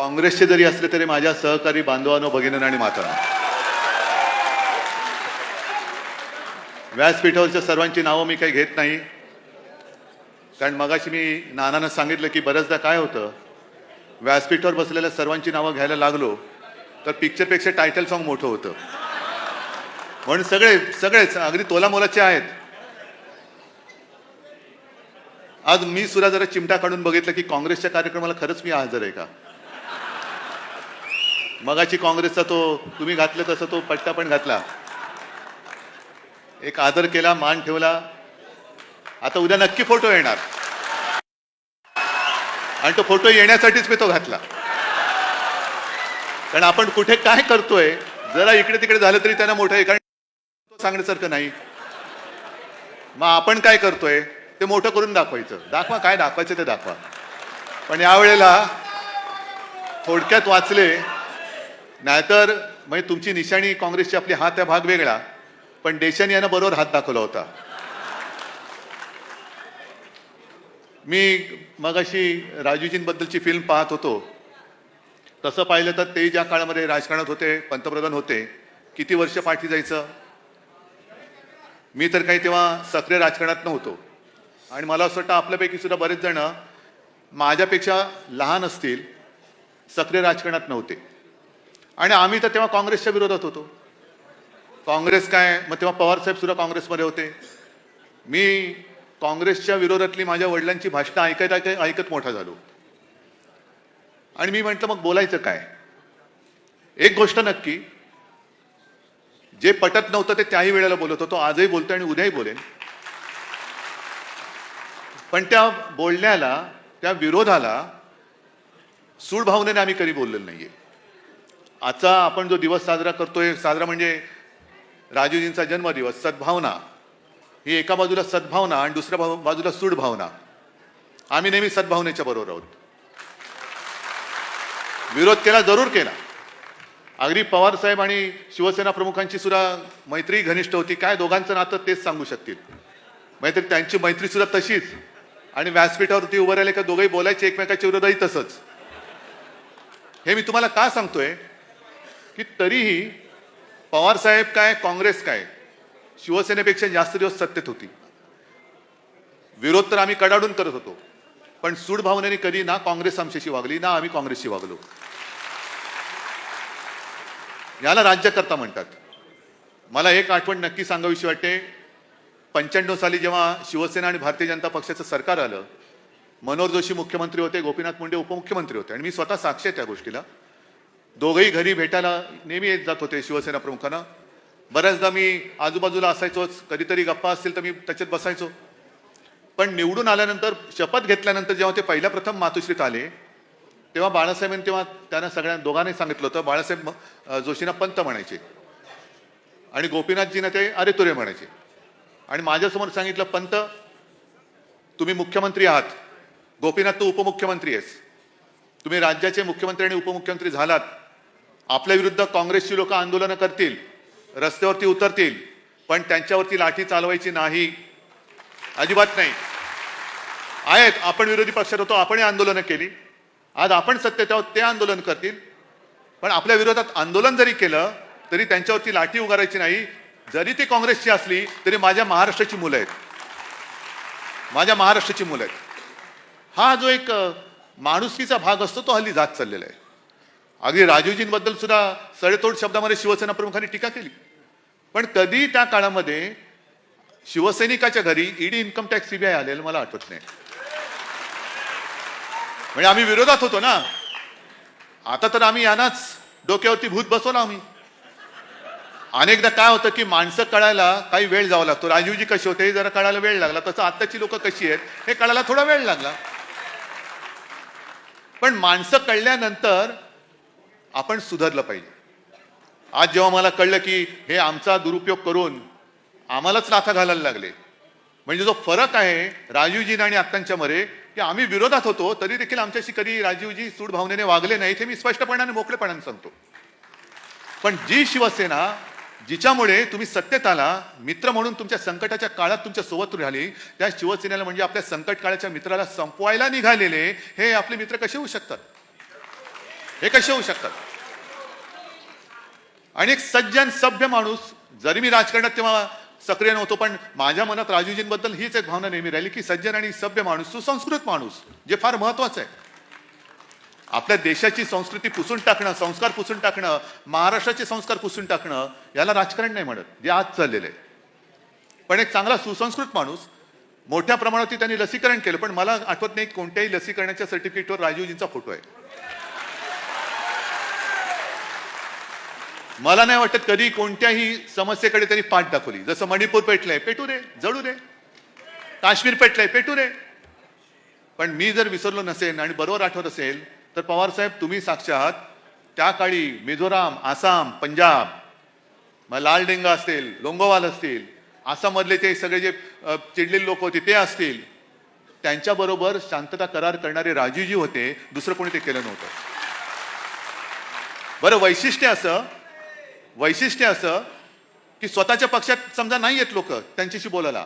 काँग्रेसचे जरी असले तरी माझ्या सहकारी बांधवांनो भगिनींनो आणि मातांना. व्यासपीठावरच्या सर्वांची नावं मी काही घेत नाही. कारण मगाशी मी नानानं सांगितलं की बऱ्याचदा काय होतं व्यासपीठावर बसलेल्या सर्वांची नावं घ्यायला लागलो तर पिक्चरपेक्षा टायटल सॉन्ग मोठं होतं. म्हणून सगळे सगळेच अगदी तोला मोलाचे आहेत. आज मी सुद्धा जरा चिमटा काढून बघितलं की काँग्रेसच्या कार्यक्रमाला खरंच मी हजर आहे का? मगाची काँग्रेसचा तो तुम्ही घातलं तसं तो पट्टा पण घातला. एक आदर केला मान ठेवला. आता उद्या नक्की फोटो येणार. आणि तो फोटो येण्यासाठीच मी तो घातला. कारण आपण कुठे काय करतोय जरा इकडे तिकडे झालं तरी त्यांना मोठं आहे कारण तो सांगण्यासारखं नाही. मग आपण काय करतोय ते मोठं करून दाखवायचं. दाखवा काय दाखवायचं ते दाखवा. पण यावेळेला थोडक्यात वाचले नाहीतर म्हणजे तुमची निशाणी काँग्रेसची आपली हात त्या भाग वेगळा. पण देशाने यानं बरोबर हात दाखवला होता. मी मगाशी राजूजींबद्दलची फिल्म पाहत होतो. तसं पाहिलं तर ते ज्या काळामध्ये राजकारणात होते पंतप्रधान होते किती वर्ष पाठी जायचं? मी तर काही तेव्हा सक्रिय राजकारणात नव्हतो. आणि मला असं वाटतं आपल्यापैकी सुद्धा बरेच जण माझ्यापेक्षा लहान असतील सक्रिय राजकारणात नव्हते. आणि आम्ही तर तेव्हा काँग्रेसच्या विरोधात होतो. काँग्रेस काय? मग तेव्हा पवारसाहेब सुद्धा काँग्रेसमध्ये होते. मी काँग्रेसच्या विरोधातली माझ्या वडिलांची भाषणं ऐकत ऐकत ऐकत मोठा झालो. आणि मी म्हटलं मग बोलायचं काय? एक गोष्ट नक्की जे पटत नव्हतं ते त्याही वेळेला बोलत होतो. आजही बोलतो आणि उद्याही बोलेन. पण त्या बोलण्याला त्या विरोधाला सूड भावनेने आम्ही कधी बोललेलो नाहीये. आजचा आपण जो दिवस साजरा करतोय साजरा म्हणजे राजूजींचा जन्मदिवस सद्भावना. ही एका बाजूला सद्भावना आणि दुसऱ्या भाव- बाजूला सूडभावना. आम्ही नेहमी सद्भावनेच्या बरोबर आहोत. विरोध केला जरूर केला. अगदी पवार साहेब आणि शिवसेना प्रमुखांची सुद्धा मैत्री घनिष्ठ होती. काय दोघांचं नातं तेच सांगू शकतील. मैत्री त्यांची मैत्री सुद्धा तशीच. आणि व्यासपीठावरती उभं राहिले का दोघंही बोलायचे एकमेकाच्या विरोधाही तसंच. हे मी तुम्हाला का सांगतोय? की तरीही पवार साहेब काय काँग्रेस काय शिवसेनेपेक्षा जास्त दिवस सत्तेत होती. विरोध तर आम्ही कडाडून करत होतो. पण सूड भावनेने कधी ना काँग्रेस आमच्याशी वागली ना आम्ही काँग्रेसशी वागलो. याला राज्यकर्ता म्हणतात. मला एक आठवण नक्की सांगावीशी वाटते. पंच्याण्णव साली जेव्हा शिवसेना आणि भारतीय जनता पक्षाचं सरकार आलं मनोहर जोशी मुख्यमंत्री होते गोपीनाथ मुंडे उपमुख्यमंत्री होते. आणि मी स्वतः साक्ष आहे त्या गोष्टीला. दोघंही घरी भेटायला नेहमी येत जात होते शिवसेना प्रमुखांना. बऱ्याचदा मी आजूबाजूला असायचोच. कधीतरी गप्पा असतील तर मी त्याच्यात बसायचो. पण निवडून आल्यानंतर शपथ घेतल्यानंतर जेव्हा ते पहिल्या प्रथम मातोश्रीत आले तेव्हा बाळासाहेबांनी तेव्हा त्यांना सगळ्या दोघांनी सांगितलं होतं बाळासाहेब जोशींना पंत म्हणायचे. आणि गोपीनाथजींना ते अरे तुरे म्हणायचे. आणि माझ्यासमोर सांगितलं पंत तुम्ही मुख्यमंत्री आहात. गोपीनाथ तू उपमुख्यमंत्री आहेस. तुम्ही राज्याचे मुख्यमंत्री आणि उपमुख्यमंत्री झालात आपल्या विरुद्ध काँग्रेसची लोक आंदोलनं करतील रस्त्यावरती उतरतील पण त्यांच्यावरती लाठी चालवायची नाही अजिबात नाही. आहेत आपण विरोधी पक्षात होतो आपणही आंदोलनं केली. आज आपण सत्तेत आहोत ते आंदोलन करतील. पण आपल्या विरोधात आंदोलन जरी केलं तरी त्यांच्यावरती लाठी उगारायची नाही. जरी ती काँग्रेसची असली तरी माझ्या महाराष्ट्राची मुलं आहेत. माझ्या महाराष्ट्राची मुलं आहेत. हा जो एक माणुसकीचा भाग असतो तो हल्ली जात चाललेला आहे. अगदी राजूजींबद्दल सुद्धा सडेतोड शब्दामध्ये शिवसेना प्रमुखांनी टीका केली. पण कधी त्या काळामध्ये शिवसैनिकाच्या घरी ईडी इन्कम टॅक्स सीबीआय आलेलं मला आठवत नाही. म्हणजे आम्ही विरोधात होतो ना. आता तर आम्ही यांनाच डोक्यावरती भूत बसवलं आम्ही. अनेकदा काय होतं की माणसं कळायला काही वेळ जावा लागतो. राजीवजी कसे होते हे जरा कळायला वेळ लागला. तसं आताची लोक कशी आहेत हे कळायला थोडा वेळ लागला. पण माणसं कळल्यानंतर आपण सुधारलं पाहिजे. आज जेव्हा मला कळलं की हे आमचा दुरुपयोग करून आम्हालाच नाथा घालायला लागले म्हणजे जो फरक आहे राजीवजी आणि आत्तांच्या मध्ये की आम्ही विरोधात होतो तरी देखील आमच्याशी कधी राजीवजी सूड भावनेने वागले नाही हे मी स्पष्टपणाने मोकळेपणाने सांगतो. पण जी शिवसेना जिच्यामुळे तुम्ही सत्तेत आला मित्र म्हणून तुमच्या संकटाच्या काळात तुमच्यासोबत राहिली त्या शिवसेनेला म्हणजे आपल्या संकट काळाच्या मित्राला संपवायला निघालेले हे आपले मित्र कसे होऊ शकतात? हे कसे होऊ शकतात? आणि एक सज्जन सभ्य माणूस जरी मी राजकारणात तेव्हा सक्रिय नव्हतो पण माझ्या मनात राजूजींबद्दल हीच एक भावना नेहमी राहिली की सज्जन आणि सभ्य माणूस सुसंस्कृत माणूस जे फार महत्वाचं आहे. आपल्या देशाची संस्कृती पुसून टाकणं संस्कार पुसून टाकणं महाराष्ट्राचे संस्कार पुसून टाकणं याला राजकारण नाही म्हणत. जे आज चाललेलं आहे. पण एक चांगला सुसंस्कृत माणूस मोठ्या प्रमाणावरती त्यांनी लसीकरण केलं पण मला आठवत नाही कोणत्याही लसीकरणाच्या सर्टिफिकेटवर राजीवजींचा फोटो आहे. मला नाही वाटत कधी कोणत्याही समस्येकडे त्यांनी पाठ दाखवली. जसं मणिपूर पेटलंय पेटू रे जळू रे काश्मीर पेटलंय पेटू रे पण मी जर विसरलो नसेल आणि बरोबर आठवत असेल तर पवार साहेब तुम्ही साक्षात त्या काळी मिझोराम आसाम पंजाब मग लाल असतील लोंगोवाल असतील आसाममधले ते सगळे जे चिडलेले लोक होते ते असतील. त्यांच्याबरोबर शांतता करार करणारे राजूजी होते दुसरं कोणी ते केलं नव्हतं. बरं वैशिष्ट्य असं वैशिष्ट्य असं की स्वतःच्या पक्षात समजा नाही येत लोक त्यांच्याशी बोलायला.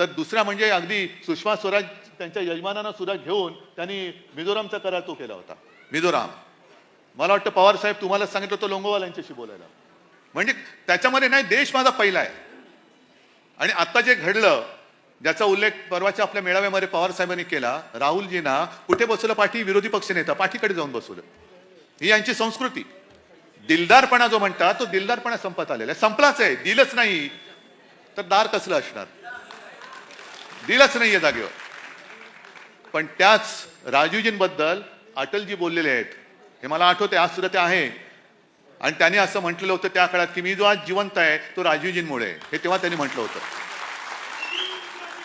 तर दुसरा म्हणजे अगदी सुषमा स्वराज त्यांच्या यजमानांना सुद्धा घेऊन त्यांनी मिझोरामचा करार तो केला होता. मिझोराम. मला वाटतं पवार साहेब तुम्हाला सांगितलं होतं लोंगोवाल यांच्याशी बोलायला. म्हणजे त्याच्यामध्ये नाही देश माझा पहिला आहे. आणि आता जे घडलं ज्याचा उल्लेख परवाच्या आपल्या मेळाव्यामध्ये पवार साहेबांनी केला राहुलजींना कुठे बसवलं पाठी विरोधी पक्ष नेता पाठीकडे जाऊन बसवलं. ही यांची संस्कृती. दिलदारपणा जो म्हणतात तो दिलदारपणा संपत आलेला आहे. संपलाच आहे दिलच नाही. तर दार कसलं असणार? दिलच नाहीये जागेवर. पण त्याच राजूजींबद्दल अटलजी बोललेले आहेत. हे मला आठवते आज सुद्धा ते आहे. आणि त्याने असं म्हटलेलं होतं त्या काळात की मी जो आज जिवंत आहे तो राजीवजींमुळे हे तेव्हा त्यांनी म्हटलं होतं.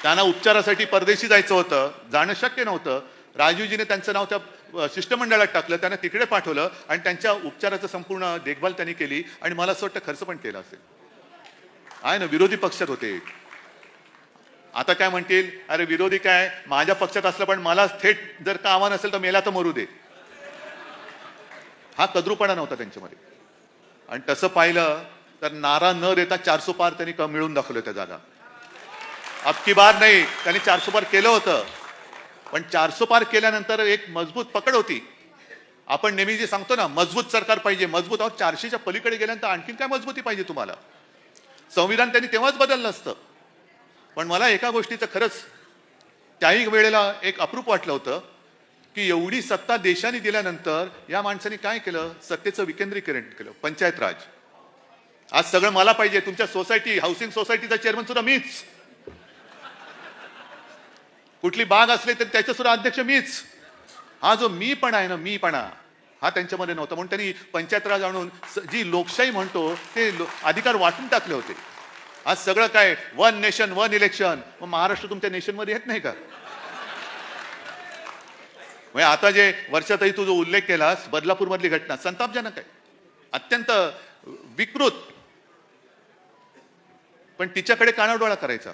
त्यांना उपचारासाठी परदेशी जायचं होतं जाणं शक्य नव्हतं. राजीवजीने त्यांचं नाव त्या शिष्टमंडळात टाकलं त्यांना तिकडे पाठवलं आणि त्यांच्या उपचाराचं संपूर्ण देखभाल त्यांनी केली आणि मला असं वाटतं खर्च पण केला असेल. आहे ना विरोधी पक्षात होते. आता काय म्हणतील? अरे विरोधी काय? माझ्या पक्षात असलं पण मला थेट जर का आव्हान असेल तर मेला तर मरू दे. हा कद्रूपणा नव्हता त्यांच्यामध्ये. आणि तसं पाहिलं तर नारा न देता चारसो पार त्यांनी क- मिळून दाखवलं त्या जागा. अबकी बार नाही त्यांनी चारसो पार केलं होतं. पण चारसो पार केल्यानंतर एक मजबूत पकड होती. आपण नेहमी जे सांगतो ना मजबूत सरकार पाहिजे मजबूत. अहो चारशेच्या पलीकडे गेल्यानंतर आणखीन काय मजबूती पाहिजे तुम्हाला? संविधान त्यांनी तेव्हाच बदललं असतं. पण मला एका गोष्टीचं खरंच त्याही वेळेला एक अप्रूप वाटलं होतं की एवढी सत्ता देशाने दिल्यानंतर या माणसाने काय केलं? सत्तेचं विकेंद्रीकरण केलं पंचायत राज. आज सगळं मला पाहिजे तुमच्या सोसायटी हाऊसिंग सोसायटीचा चेअरमन सुद्धा मीच. कुठली बाग असली तर त्याचं सुद्धा अध्यक्ष मीच. हा जो मी पण आहे ना मीपणा हा त्यांच्यामध्ये नव्हता. म्हणून त्यांनी पंचायत राज आणून जी लोकशाही म्हणतो ते लो- अधिकार वाटून टाकले होते. आज सगळं काय वन नेशन वन इलेक्शन मग महाराष्ट्र तुमच्या नेशनमध्ये येत नाही का? म्हणजे आता जे वर्षातही तू जो उल्लेख केलास बदलापूर मधली घटना संतापजनक आहे. अत्यंत विकृत. पण तिच्याकडे कानाडोळा करायचा.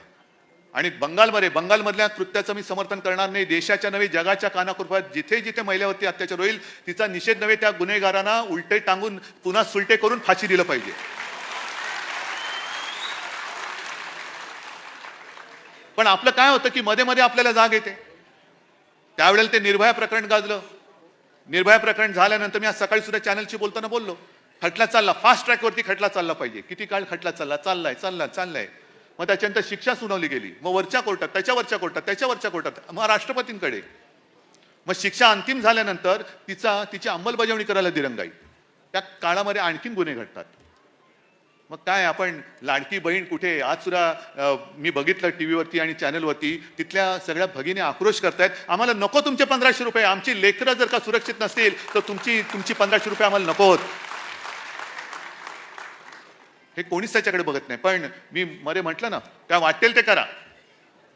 आणि बंगालमध्ये बंगालमधल्या कृत्याचं मी समर्थन करणार नाही. देशाच्या नव्हे जगाच्या कानाकृपात जिथे जिथे महिलेवरती अत्याचार होईल तिचा निषेध नव्हे त्या गुन्हेगारांना उलटे टांगून पुन्हा सुलटे करून फाशी दिलं पाहिजे. पण आपलं काय होतं की मध्ये मध्ये आपल्याला जाग येते. त्यावेळेला ते निर्भया प्रकरण गाजलं. निर्भया प्रकरण झाल्यानंतर मी आज सकाळी सुद्धा चॅनलशी बोलताना बोललो. खटला चालला. फास्ट ट्रॅकवरती खटला चालला पाहिजे. किती काळ खटला चालला? चाललाय चालला चाललाय. मग त्याच्यानंतर शिक्षा सुनावली गेली. मग वरच्या कोर्टात त्याच्यावरच्या कोर्टात त्याच्यावरच्या कोर्टात मग राष्ट्रपतींकडे. मग शिक्षा अंतिम झाल्यानंतर तिचा तिची अंमलबजावणी करायला दिरंगाई. त्या काळामध्ये आणखीन गुन्हे घडतात. मग काय आपण लाडकी बहीण कुठे? आज सुद्धा मी बघितलं टीव्हीवरती आणि चॅनलवरती तिथल्या सगळ्या भगिनी आक्रोश करतायत. आम्हाला नको तुमचे पंधराशे रुपये. आमची लेकरं जर का सुरक्षित नसतील तर तुमची तुमची पंधराशे रुपये आम्हाला नको होत. हे कोणीच त्याच्याकडे बघत नाही. पण मी मरे म्हटलं ना काय वाटेल ते करा.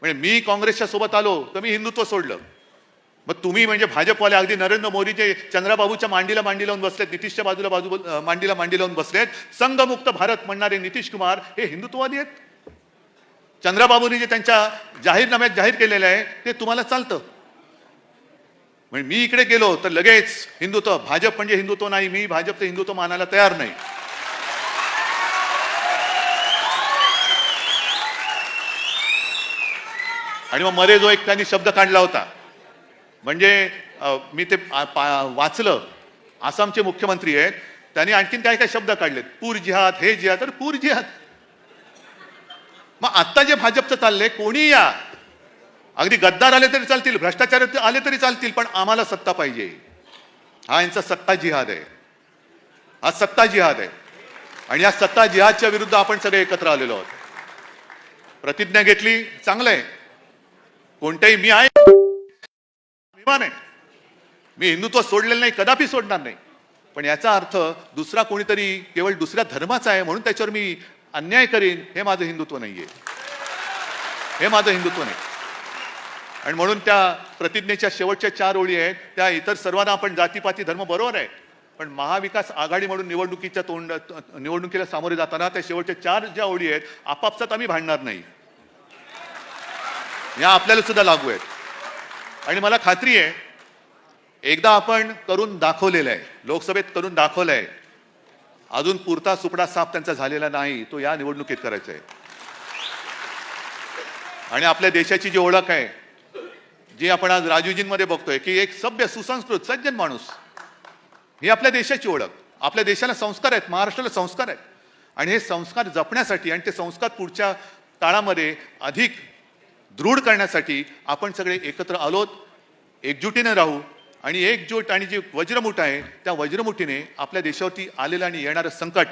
म्हणजे मी काँग्रेसच्या सोबत आलो तर मी हिंदुत्व सोडलं. मग तुम्ही म्हणजे भाजपवाले अगदी नरेंद्र मोदीचे चंद्राबाबूच्या मांडीला मांडी लावून बसलेत नितीशच्या बाजूला बाजू मांडीला मांडी लावून बसलेत. संघमुक्त भारत म्हणणारे नितीश कुमार हे हिंदुत्ववादी आहेत. चंद्राबाबूंनी जे त्यांच्या जाहीरनाम्यात जाहीर केलेलं आहे ते तुम्हाला चालतं. म्हणजे मी इकडे गेलो तर लगेच हिंदुत्व भाजप म्हणजे हिंदुत्व नाही मी भाजपचं हिंदुत्व मानायला तयार नाही. आणि मग मध्ये जो एक त्यांनी शब्द काढला होता म्हणजे मी ते वाचलं. आसामचे मुख्यमंत्री आहेत. त्यांनी आणखीन काय काय शब्द काढलेत. पूर जिहाद हे जिहाद तर पूर जिहाद. मग आता जे भाजपचं चाललंय कोणी या. अगदी गद्दार आले तरी चालतील भ्रष्टाचार आले तरी चालतील पण आम्हाला सत्ता पाहिजे. हा यांचा सत्ता जिहाद आहे. हा सत्ता जिहाद आहे. आणि या सत्ता जिहादच्या विरुद्ध आपण सगळे एकत्र आलेलो आहोत. प्रतिज्ञा घेतली चांगलं आहे. कोणत्याही मी आहे. अभिमान आहे. मी हिंदुत्व सोडलेलं नाही कदापि सोडणार नाही. पण याचा अर्थ दुसरा कोणीतरी केवळ दुसऱ्या धर्माचा आहे म्हणून त्याच्यावर मी अन्याय करीन हे माझं हिंदुत्व नाहीये. हे माझं हिंदुत्व नाही. आणि म्हणून त्या प्रतिज्ञेच्या शेवटच्या चार ओळी आहेत त्या इतर सर्वांना आपण जातीपाती धर्म बरोबर आहे. पण महाविकास आघाडी म्हणून निवडणुकीच्या तोंड निवडणुकीला सामोरे जाताना त्या शेवटच्या चार ज्या ओळी आहेत आपापसात आम्ही भांडणार नाही. या आपल्याला सुद्धा लागू आहेत. आणि मला खात्री आहे एकदा आपण करून दाखवलेलं आहे लोकसभेत करून दाखवलं आहे अजून पुरता सुपडा साप त्यांचा झालेला नाही तो या निवडणुकीत करायचा आहे. आणि आपल्या देशाची जी ओळख आहे जी आपण आज राजूजींमध्ये बघतोय की एक सभ्य सुसंस्कृत सज्जन माणूस ही आपल्या देशाची ओळख आपल्या देशाला संस्कार आहेत महाराष्ट्राला संस्कार आहेत. आणि हे संस्कार जपण्यासाठी आणि ते संस्कार पुढच्या काळामध्ये अधिक दृढ करण्यासाठी आपण सगळे एकत्र आलोत एकजुटीने राहू आणि एकजूट आणि जी वज्रमुठ आहे त्या वज्रमुठीने आपल्या देशावरती आलेलं आणि येणारं संकट